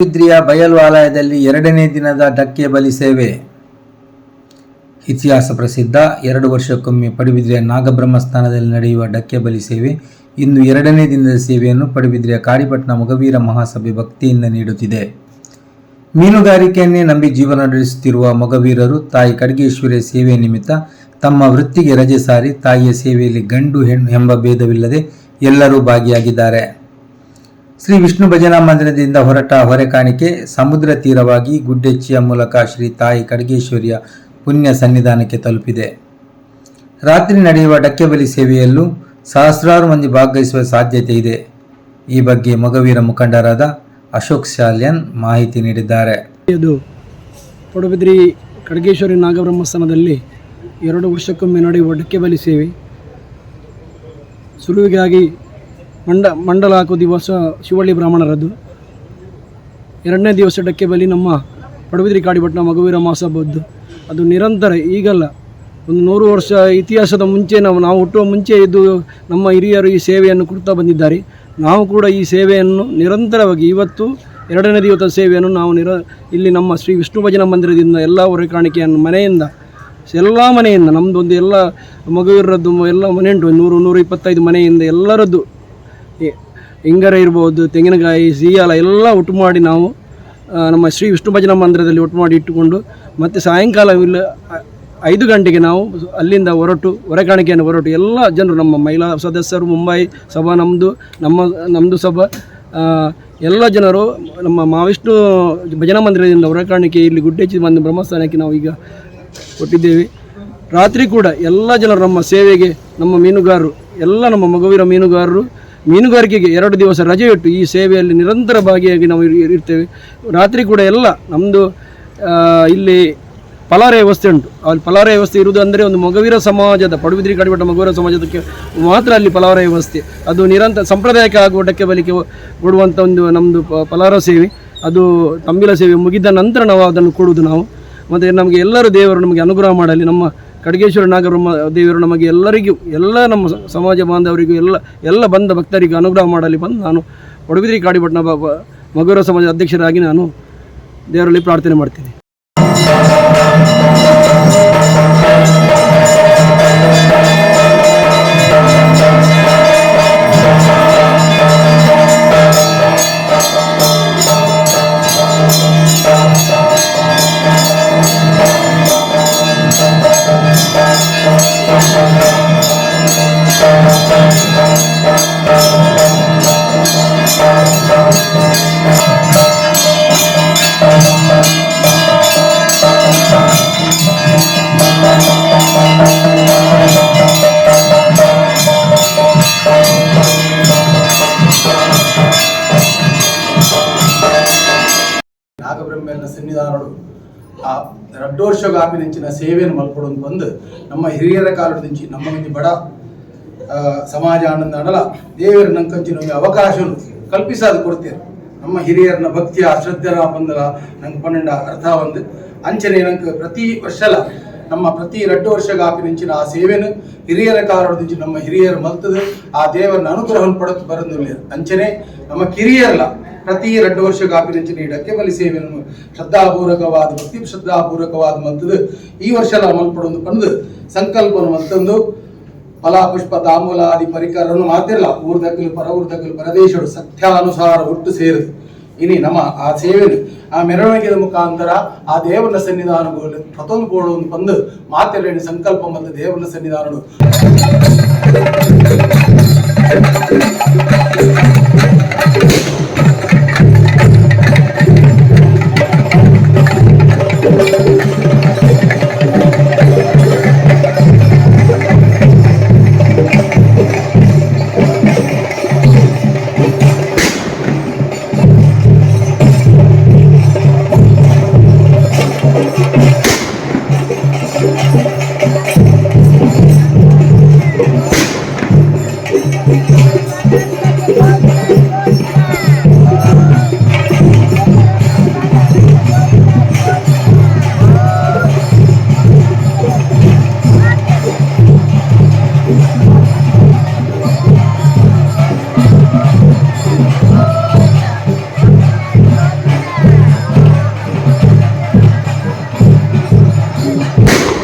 ಮೂಡುಬಿದ್ರಿಯ ಬಯಲು ಆಲಯದಲ್ಲಿ ಎರಡನೇ ದಿನದ ಡಕ್ಕೆ ಬಲಿ ಸೇವೆ. ಇತಿಹಾಸ ಪ್ರಸಿದ್ಧ. ಎರಡು ವರ್ಷಕ್ಕೊಮ್ಮೆ ಪಡುಬಿದ್ರಿಯ ನಾಗಬ್ರಹ್ಮಸ್ಥಾನದಲ್ಲಿ ನಡೆಯುವ ಡಕ್ಕೆ ಬಲಿ ಸೇವೆ ಇಂದು ಎರಡನೇ ದಿನದ ಸೇವೆಯನ್ನು ಪಡುಬಿದ್ರಿಯ ಕಾಡಿಪಟ್ಟಣ ಮೊಗವೀರ ಮಹಾಸಭೆ ಭಕ್ತಿಯಿಂದ ನೀಡುತ್ತಿದೆ. ಮೀನುಗಾರಿಕೆಯನ್ನೇ ನಂಬಿ ಜೀವನ ನಡೆಸುತ್ತಿರುವ ಮೊಗವೀರರು ತಾಯಿ ಖಡ್ಗೇಶ್ವರಿಯ ಸೇವೆ ನಿಮಿತ್ತ ತಮ್ಮ ವೃತ್ತಿಗೆ ರಜೆ ಸಾರಿ ತಾಯಿಯ ಸೇವೆಯಲ್ಲಿ ಗಂಡು, ಹೆಣ್ಣು ಎಂಬ ಭೇದವಿಲ್ಲದೆ ಎಲ್ಲರೂ ಭಾಗಿಯಾಗಿದ್ದಾರೆ. ಶ್ರೀ ವಿಷ್ಣು ಭಜನಾ ಮಂದಿರದಿಂದ ಹೊರಟ ಹೊರೆ ಕಾಣಿಕೆ, ಸಮುದ್ರ ತೀರವಾಗಿ ಗುಡ್ಡೆಚ್ಚಿಯ ಮೂಲಕ ಶ್ರೀ ತಾಯಿ ಖಡ್ಗೇಶ್ವರಿಯ ಪುಣ್ಯ ಸನ್ನಿಧಾನಕ್ಕೆ ತಲುಪಿದೆ. ರಾತ್ರಿ ನಡೆಯುವ ಡಕ್ಕೆಬಲಿ ಸೇವೆಯಲ್ಲೂ ಸಹಸ್ರಾರು ಮಂದಿ ಭಾಗವಹಿಸುವ ಸಾಧ್ಯತೆ ಇದೆ. ಈ ಬಗ್ಗೆ ಮೊಗವೀರ ಮುಖಂಡರಾದ ಅಶೋಕ್ ಶಾಲ್ಯನ್ ಮಾಹಿತಿ ನೀಡಿದ್ದಾರೆ. ಇದು ಪಡುಬಿದ್ರಿ ಖಡ್ಗೇಶ್ವರಿ ನಾಗಬ್ರಹ್ಮಸ್ಥಾನದಲ್ಲಿ ಎರಡು ವರ್ಷಕ್ಕೊಮ್ಮೆ ನಡೆಯುವ ಡಕ್ಕೆಬಲಿ ಸೇವೆ. ಸುರುವಿಗಾಗಿ ಮಂಡ ಮಂಡಲ ಹಾಕುವ ದಿವಸ ಶಿವಳ್ಳಿ ಬ್ರಾಹ್ಮಣರದ್ದು. ಎರಡನೇ ದಿವಸ ಡಕ್ಕೆಬಲಿ ನಮ್ಮ ಪಡುಬಿದ್ರಿ ಕಾಡಿಭಟ್ನ ಮಗುವೀರ ಮಹಾಸಭದ್ದು ಅದು ನಿರಂತರ ಈಗಲ್ಲ. ಒಂದು ನೂರು ವರ್ಷ ಇತಿಹಾಸದ ಮುಂಚೆ ನಾವು ನಾವು ಹುಟ್ಟುವ ಮುಂಚೆ ಇದು ನಮ್ಮ ಹಿರಿಯರು ಈ ಸೇವೆಯನ್ನು ಕೊಡ್ತಾ ಬಂದಿದ್ದಾರೆ. ನಾವು ಕೂಡ ಈ ಸೇವೆಯನ್ನು ನಿರಂತರವಾಗಿ ಇವತ್ತು ಎರಡನೇ ದಿವಸದ ಸೇವೆಯನ್ನು ನಾವು ನಿರ ಇಲ್ಲಿ ನಮ್ಮ ಶ್ರೀ ವಿಷ್ಣು ಭಜನಾ ಮಂದಿರದಿಂದ ಎಲ್ಲ ಹೊರೆ ಕಾಣಿಕೆಯನ್ನು ಮನೆಯಿಂದ, ಎಲ್ಲ ಮನೆಯಿಂದ ನಮ್ಮದೊಂದು ಎಲ್ಲ ಮಗುವಿರದ್ದು ಎಲ್ಲ ಮನೆ ಉಂಟು ನೂರು ನೂರ ಇಪ್ಪತ್ತೈದು ಮನೆಯಿಂದ ಎಲ್ಲರದ್ದು ಇಂಗರ ಇರ್ಬೋದು, ತೆಂಗಿನಕಾಯಿ ಸಿಯಾಲ ಎಲ್ಲ ಒಟ್ಟು ಮಾಡಿ ನಾವು ನಮ್ಮ ಶ್ರೀ ವಿಷ್ಣು ಭಜನಾ ಮಂದಿರದಲ್ಲಿ ಒಟ್ಟು ಮಾಡಿ ಇಟ್ಟುಕೊಂಡು, ಮತ್ತು ಸಾಯಂಕಾಲ ಇಲ್ಲ ಐದು ಗಂಟೆಗೆ ನಾವು ಅಲ್ಲಿಂದ ಹೊರಟು, ಹೊರಕಾಣಿಕೆಯನ್ನು ಹೊರಟು ಎಲ್ಲ ಜನರು ನಮ್ಮ ಮಹಿಳಾ ಸದಸ್ಯರು, ಮುಂಬೈ ಸಭಾ ನಮ್ಮದು ನಮ್ಮ ನಮ್ಮದು ಸಭಾ ಎಲ್ಲ ಜನರು ನಮ್ಮ ಮಹಾವಿಷ್ಣು ಭಜನಾ ಮಂದಿರದಿಂದ ಹೊರಕಾಣಿಕೆ ಇಲ್ಲಿ ಗುಡ್ಡೆಚ್ಚಿ ಬಂದು ಬ್ರಹ್ಮಸ್ಥಾನಕ್ಕೆ ನಾವು ಈಗ ಕೊಟ್ಟಿದ್ದೇವೆ. ರಾತ್ರಿ ಕೂಡ ಎಲ್ಲ ಜನರು ನಮ್ಮ ಸೇವೆಗೆ ನಮ್ಮ ಮೀನುಗಾರರು, ಎಲ್ಲ ನಮ್ಮ ಮಗುವಿನ ಮೀನುಗಾರರು ಮೀನುಗಾರಿಕೆಗೆ ಎರಡು ದಿವಸ ರಜೆ ಇಟ್ಟು ಈ ಸೇವೆಯಲ್ಲಿ ನಿರಂತರ ಭಾಗಿಯಾಗಿ ನಾವು ಇರ್- ಇರ್ತೇವೆ. ರಾತ್ರಿ ಕೂಡ ಎಲ್ಲ ನಮ್ಮದು ಇಲ್ಲಿ ಫಲಾರ ವ್ಯವಸ್ಥೆ ಉಂಟು. ಅಲ್ಲಿ ಫಲಾರ ವ್ಯವಸ್ಥೆ ಇರುವುದು ಅಂದರೆ ಒಂದು ಮೊಗವೀರ ಸಮಾಜದ, ಪಡುಬಿದ್ರಿ ಕಡಿಮಟ್ಟ ಮೊಗವೀರ ಸಮಾಜದಕ್ಕೆ ಮಾತ್ರ ಅಲ್ಲಿ ಫಲಾರ ವ್ಯವಸ್ಥೆ. ಅದು ನಿರಂತರ ಸಾಂಪ್ರದಾಯಿಕ ಆಗುವ ಡಕ್ಕೆ ಬಲಿಕೆ ಕೊಡುವಂಥ ಒಂದು ನಮ್ಮದು ಪ- ಫಲಾರ ಸೇವೆ. ಅದು ತಂಬಿಲ ಸೇವೆ ಮುಗಿದ ನಂತರ ನಾವು ಅದನ್ನು ಕೊಡುವುದು ನಾವು. ಮತ್ತು ನಮಗೆ ಎಲ್ಲರೂ ದೇವರು ನಮಗೆ ಅನುಗ್ರಹ ಮಾಡಲಿ. ನಮ್ಮ ಖಡ್ಗೇಶ್ವರ ನಾಗಬ್ರಹ್ಮ ದೇವರು ನಮಗೆ ಎಲ್ಲರಿಗೂ, ಎಲ್ಲ ನಮ್ಮ ಸಮಾಜ ಬಾಂಧವರಿಗೂ, ಎಲ್ಲ ಎಲ್ಲ ಬಂದ ಭಕ್ತರಿಗೂ ಅನುಗ್ರಹ ಮಾಡಲಿ ಬಂದು ನಾನು ಬ- ಬ- ಮಗುವರ ಸಮಾಜ ಅಧ್ಯಕ್ಷರಾಗಿ ನಾನು ದೇವರಲ್ಲಿ ಪ್ರಾರ್ಥನೆ ಮಾಡ್ತೀನಿ. నాగబ్రహ్మేళ్ళ సన్నిధానుడు ಆ ಡೋರ್ ಶೋಗೆ ಆಪಿನಿಂಚಿನ ಸೇವೆಯನ್ನು ಮಲ್ಕೊಡೋದು ಬಂದು ನಮ್ಮ ಹಿರಿಯರ ಕಾಲದಿಂಚಿ ನಮ್ಮ ಮಂದಿ ಬಡ ಸಮಾಜ ಆನಂದ ಅಡಲ ದೇವರ ನಂಕಂಚಿನ ಒಂದು ಅವಕಾಶವನ್ನು ಕಲ್ಪಿಸಾದು ಕೊಡ್ತೇವೆ ನಮ್ಮ ಹಿರಿಯರನ್ನ ಭಕ್ತಿಯ ಅಶ್ರದ್ಧರ ಬಂದಲ ನಂಗೆ ಪನ್ನೆಂಡ ಅರ್ಥ ಒಂದು ಅಂಚನೆ ನಂಗೆ ಪ್ರತಿ ವರ್ಷಲ ನಮ್ಮ ಪ್ರತಿ ಎರಡು ವರ್ಷಗಾಪಿನಿಂಚಿನ ಆ ಸೇವೆನು ಹಿರಿಯರ ಕಾರಣದಿಂಚಿ ನಮ್ಮ ಹಿರಿಯರು ಮಲ್ತದು. ಆ ದೇವರ ಅನುಗ್ರಹ ಪಡೆದು ಬರಂದಿಲ್ಲ ಅಂಚನೆ. ನಮ್ಮ ಕಿರಿಯರಲ್ಲ, ಪ್ರತಿ ಎರಡು ವರ್ಷಗಾಪಿನಿಂಚಿನ ಈ ಡಕ್ಕೆ ಬಲಿ ಸೇವೆಯನ್ನು ಶ್ರದ್ಧಾಪೂರ್ವಕವಾದ, ಭಕ್ತಿ ಶ್ರದ್ಧಾಪೂರ್ವಕವಾದ ಮಲ್ತದು. ಈ ವರ್ಷ ಮಲ್ಪಡೊಂದು ಪಂದು ಸಂಕಲ್ಪವನ್ನು ಮಲ್ತಂದು ಫಲಾಪುಷ್ಪ ಆದಿ ಪರಿಕರನ್ನು ಮಾತಿರಲ್ಲ ಊರ್ದಕ್ಕಲು ಪರ ಊರ್ದಕ್ಕಲು ಪರದೇಶರು ಸತ್ಯಾನುಸಾರ ಒಟ್ಟು ಸೇರಿದು. ಇನಿ ನಮ್ಮ ಆ ಸೇವೆ ಆ ಮೆರವಣಿಗೆಯ ಮುಖಾಂತರ ಆ ದೇವರ ಪ್ರತೊಂದು ಕೋಡೊಂದು ಬಂದು ಮಾತೆರಡಿ ಸಂಕಲ್ಪ ಮತ್ತು ದೇವನ ಸನ್ನಿಧಾನಗಳು.